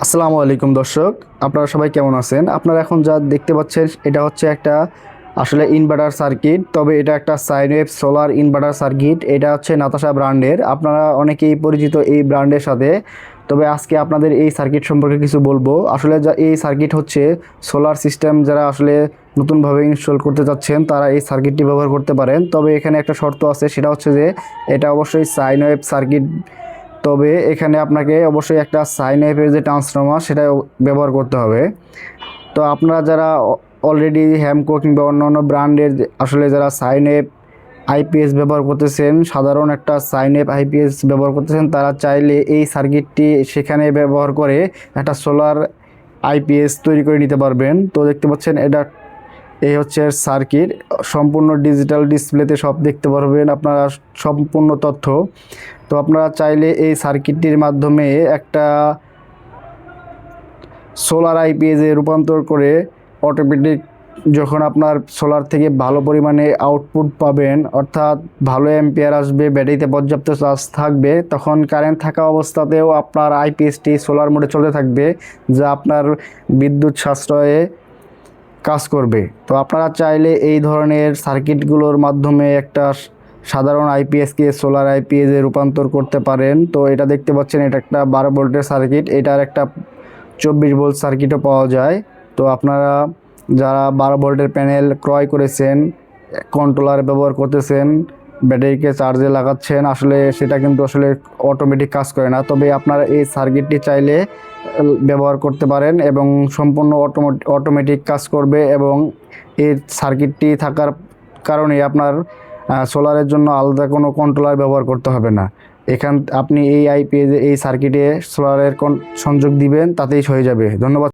আসসালামু আলাইকুম দর্শক, আপনারা সবাই কেমন আছেন? আপনারা এখন যা দেখতে পাচ্ছেন, এটা হচ্ছে একটা আসলে ইনভার্টার সার্কিট তবে এটা একটা সাইনওয়েভ সোলার ইনভার্টার সার্কিট এটা হচ্ছে নাতাশা ব্র্যান্ডের আপনারা অনেকেই পরিচিত এই ব্র্যান্ডের সাথে, তবে আজকে আপনাদের এই সার্কিট সম্পর্কে কিছু বলব। আসলে যা এই সার্কিট হচ্ছে সোলার সিস্টেম যারা আসলে নতুনভাবে ইনস্টল করতে চাচ্ছেন, তারা এই সার্কিটটি ব্যবহার করতে পারেন। তবে এখানে একটা শর্ত আছে, সেটা হচ্ছে যে এটা অবশ্যই সাইনওয়েভ সার্কিট তবে এখানে আপনাকে অবশ্যই একটা সাইন অ্যাপের যে ট্রান্সফর্মার সেটা ব্যবহার করতে হবে। তো আপনারা যারা অলরেডি হ্যামকো কিংবা অন্য অন্য ব্র্যান্ডের আসলে যারা সাইন অ্যাপ আইপিএস ব্যবহার করতেছেন, সাধারণ একটা সাইন অ্যাপ আইপিএস ব্যবহার করতেছেন, তারা চাইলে এই সার্কিটটি সেখানে ব্যবহার করে একটা সোলার আইপিএস তৈরি করে নিতে পারবেন। তো দেখতে পাচ্ছেন এটা এই হচ্ছে সার্কিট সম্পূর্ণ ডিজিটাল ডিসপ্লেতে সব দেখতে পারবেন আপনারা, সম্পূর্ণ তথ্য। তো আপনারা চাইলে এই সার্কিটটির মাধ্যমে একটা সোলার আইপিএসে রূপান্তর করে অটোমেটিক যখন আপনার সোলার থেকে ভালো পরিমাণে আউটপুট পাবেন, অর্থাৎ ভালো অ্যাম্পিয়ার আসবে, ব্যাটারিতে পর্যাপ্ত চার্জ থাকবে, তখন কারেন্ট থাকা অবস্থাতেও আপনার আইপিএসটি সোলার মোডে চলতে থাকবে, যা আপনার বিদ্যুৎ সাশ্রয়ে কাজ করবে। তো আপনারা চাইলে এই ধরনের সার্কিটগুলোর মাধ্যমে একটা সাধারণ আইপিএসকে, সোলার আইপিএসে রূপান্তর করতে পারেন। তো এটা দেখতে পাচ্ছেন, এটা একটা বারো ভোল্টের সার্কিট। এটার একটা চব্বিশ ভোল্ট সার্কিটও পাওয়া যায়। তো আপনারা যারা বারো ভোল্টের প্যানেল ক্রয় করেছেন, কন্ট্রোলার ব্যবহার করতেছেন ব্যাটারিকে চার্জে লাগাচ্ছেন, আসলে সেটা কিন্তু আসলে অটোমেটিক কাজ করে না। তবে আপনারা এই সার্কিটটি চাইলে ব্যবহার করতে পারেন এবং সম্পূর্ণ অটোমেটিক কাজ করবে এবং এই সার্কিটটি থাকার কারণে আপনার সোলারের জন্য আলাদা কোনো কন্ট্রোলার ব্যবহার করতে হবে না। এখান, আপনি এই আইপিএস এই সার্কিটে সোলারের সংযোগ দিবেন, তাতেই হয়ে যাবে। ধন্যবাদ।